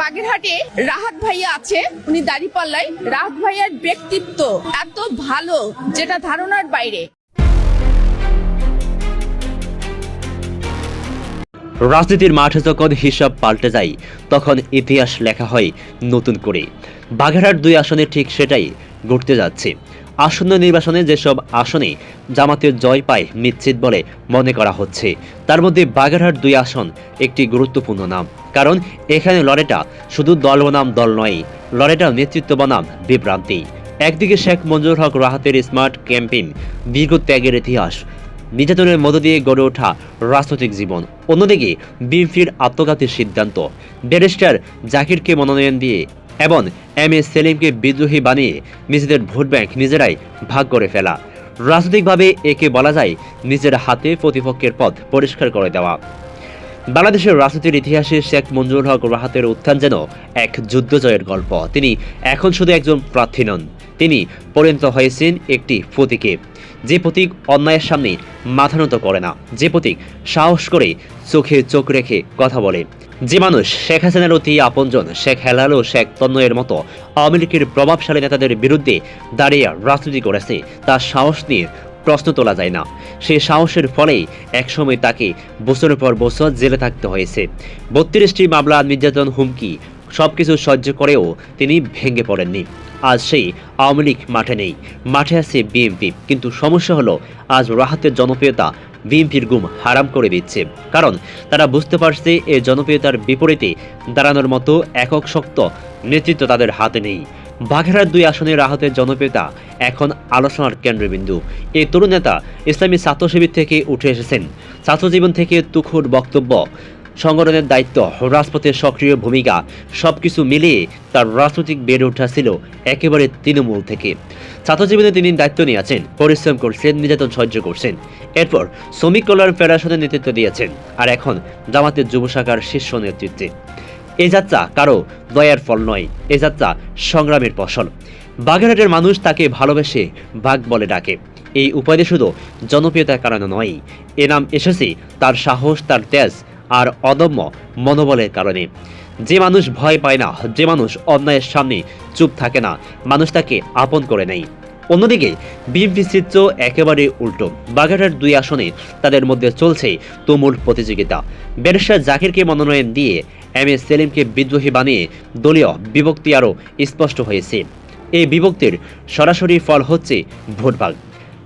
বাগেরহাটে রাহাত ভাইয়া আছে, উনি দাঁড়িপাল্লায় রাহাত ভাইয়ার ব্যক্তিত্ব এত ভালো যেটা ধারণার বাইরে। রাজনীতির মাঠে যখন হিসাব পাল্টে যায়, তখন ইতিহাস লেখা হয় নতুন করে। বাগেরহাট দুই আসনে ঠিক সেটাই ঘটতে যাচ্ছে। আসন্ন নির্বাচনে যেসব আসনে জামাতের জয় পায় নিশ্চিত বলে মনে করা হচ্ছে। তার মধ্যে বাগেরহাট দুই আসন একটি গুরুত্বপূর্ণ নাম। কারণ এখানে লড়াইটা শুধু দল বনাম দল নয় লড়াইটা নেতৃত্ব বনাম বিভ্রান্তি। একদিকে শেখ মঞ্জুর হক রাহাতের স্মার্ট ক্যাম্পেইন, দীর্ঘ ত্যাগের ইতিহাস, নির্যাতনের মধ্য দিয়ে গড়ে ওঠা রাজনৈতিক জীবন। অন্যদিকে বিএনপির আত্মঘাতী সিদ্ধান্ত, ব্যারিস্টার জাকিরকে মনোনয়ন দিয়ে এবং এম এস সেলিমকে বিদ্রোহী বানিয়ে নিজেদের ভোট ব্যাংক নিজেরাই ভাগ করে ফেলা। রাজনৈতিকভাবে একে বলা যায় নিজের হাতে প্রতিপক্ষের পথ পরিষ্কার করে দেওয়া। বাংলাদেশের রাজনীতির ইতিহাসে শেখ মঞ্জুর হক রাহাতের উত্থান যেন এক যুদ্ধ জয়ের গল্প। তিনি এখন শুধু একজন প্রার্থী নন, তিনি পরিণত হয়েছেন একটি প্রতীকে। যে প্রতীক অন্যায়ের সামনে মাথা নত করে না, যে প্রতীক সাহস করে চোখে চোখ রেখে কথা বলে। যে মানুষ শেখ হাসিনার অতি আপনজন, শেখ হেলাল ও শেখ তন্ময়ের মতো আওয়ামী লীগের প্রভাবশালী নেতাদের বিরুদ্ধে দাঁড়িয়ে রাজনীতি করেছে, তার সাহস নিয়ে প্রশ্ন তোলা যায় না। সেই সাহসের ফলেই একসময় তাকে বছরের পর বছর জেলে থাকতে হয়েছে। বত্রিশটি মামলা নির্যাতন, হুমকি, সবকিছু সহ্য করেও তিনি ভেঙে পড়েননি। আজ সেই আওয়ামী লীগ মাঠে নেই। মাঠে আছে বিএনপি। কিন্তু সমস্যা হলো, আজ রাহাতের জনপ্রিয়তা বিএনপির গুম হারাম করে দিচ্ছে। কারণ তারা বুঝতে পারছে এই জনপ্রিয়তার বিপরীতে দাঁড়ানোর মতো একক শক্ত নেতৃত্ব তাদের হাতে নেই। বাঘেরার দুই আসনে রাহতের জনপ্রিয়তা এখন আলোচনার কেন্দ্রবিন্দু। এই তরুণ নেতা ইসলামী ছাত্র থেকে উঠে এসেছেন। ছাত্রজীবন থেকে তুখুর বক্তব্য সংগঠনের দায়িত্ব, রাজপথের সক্রিয় ভূমিকা, সবকিছু মিলিয়ে তার রাজনৈতিক বেড়ে ওঠা ছিল একেবারে তৃণমূল থেকে। ছাত্রজীবনে তিনি দায়িত্ব নিয়েছেন, পরিশ্রম করছেন, নির্যাতন সহ্য করছেন। এরপর শ্রমিক কল্যাণ ফেডারেশনের নেতৃত্ব দিয়েছেন আর এখন জামাতের যুব শাখার শীর্ষ নেতৃত্বে। এই যাত্রা কারও দয়ার ফল নয়, এ যাত্রা সংগ্রামের ফসল। বাগেরহাটের মানুষ তাকে ভালোবেসে বাঘ বলে ডাকে। এই উপাধি শুধু জনপ্রিয়তার কারণে নয়, এ নাম এসেছে তার সাহস, তার তেজ আর অদম্য মনোবলের কারণে। যে মানুষ ভয় পায় না, যে মানুষ অন্যায়ের সামনে চুপ থাকে না, মানুষ তাকে আপন করে নেয়। অন্যদিকে, বিএনপি চিত্র একেবারে উল্টো। বাগেরহাট দুই আসনে তাদের মধ্যে চলছে তুমুল প্রতিযোগিতা। ব্যারিস্টার জাকিরকে মনোনয়ন দিয়ে এম এস সেলিমকে বিদ্রোহী বানিয়ে দলীয় বিভক্তি আরও স্পষ্ট হয়েছে। এই বিভক্তির সরাসরি ফল হচ্ছে ভোটভাগ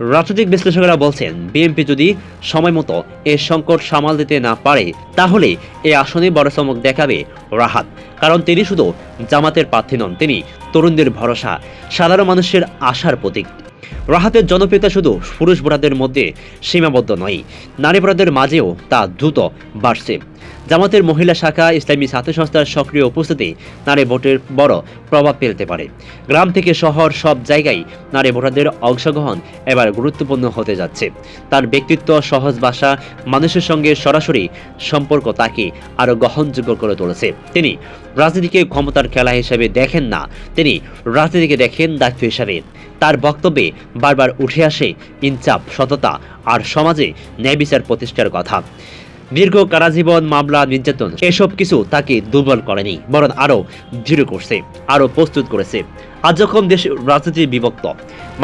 রাজনৈতিক বিশ্লেষকেরা বলছেন, বিএনপি যদি সময় মতো এ সংকট সামাল দিতে না পারে, তাহলে এ আসনে বড় চমক দেখাবে রাহাত। কারণ তিনি শুধু জামাতের প্রার্থী নন, তিনি তরুণদের ভরসা, সাধারণ মানুষের আশার প্রতীক। রাহাতের জনপ্রিয়তা শুধু পুরুষ ভোটারদের মধ্যে সীমাবদ্ধ নয়, নারী ভোটারদের মাঝেও তা দ্রুত বাড়ছে। জামাতের মহিলা শাখা ইসলামী ছাত্র সংস্থার সক্রিয় উপস্থিতি নারী ভোটের বড় প্রভাব ফেলতে পারে। গ্রাম থেকে শহর সব জায়গায় নারী ভোটারদের অংশগ্রহণ এবার গুরুত্বপূর্ণ হতে যাচ্ছে। তার ব্যক্তিত্ব, সহজ ভাষা, মানুষের সঙ্গে সরাসরি সম্পর্ক তাকে আরও গ্রহণযোগ্য করে তুলেছে। তিনি রাজনীতিকে ক্ষমতার খেলা হিসেবে দেখেন না, তিনি রাজনীতিকে দেখেন দায়িত্ব হিসাবে। তার বক্তব্যে বারবার উঠে আসে ইনচাপ সততা আর সমাজে ন্যায় বিচার প্রতিষ্ঠার কথা। দীর্ঘ কারাজীবন মামলা নির্যাতন, এসব কিছু তাকে দুর্বল করেনি, বরং আরও দৃঢ় করছে আরও প্রস্তুত করেছে। আজ যখন দেশ রাজনীতি বিভক্ত,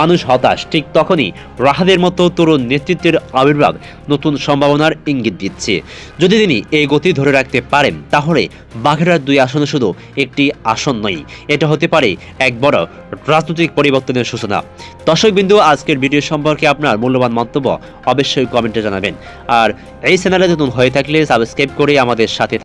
মানুষ হতাশ, ঠিক তখনই রাহাদের মতো তরুণ নেতৃত্বের আবির্ভাব নতুন সম্ভাবনার ইঙ্গিত দিচ্ছে। যদি তিনি এই গতি ধরে রাখতে পারেন, তাহলে বাঘেরার দুই আসনে শুধু একটি আসন নয়, এটা হতে পারে এক বড় রাজনৈতিক পরিবর্তনের সূচনা। দর্শকবিন্দু আজকের ভিডিও সম্পর্কে আপনার মূল্যবান মন্তব্য অবশ্যই কমেন্টে জানাবেন। আর এই চ্যানেলে নতুন হয়ে থাকলে সাবস্ক্রাইব করে আমাদের সাথে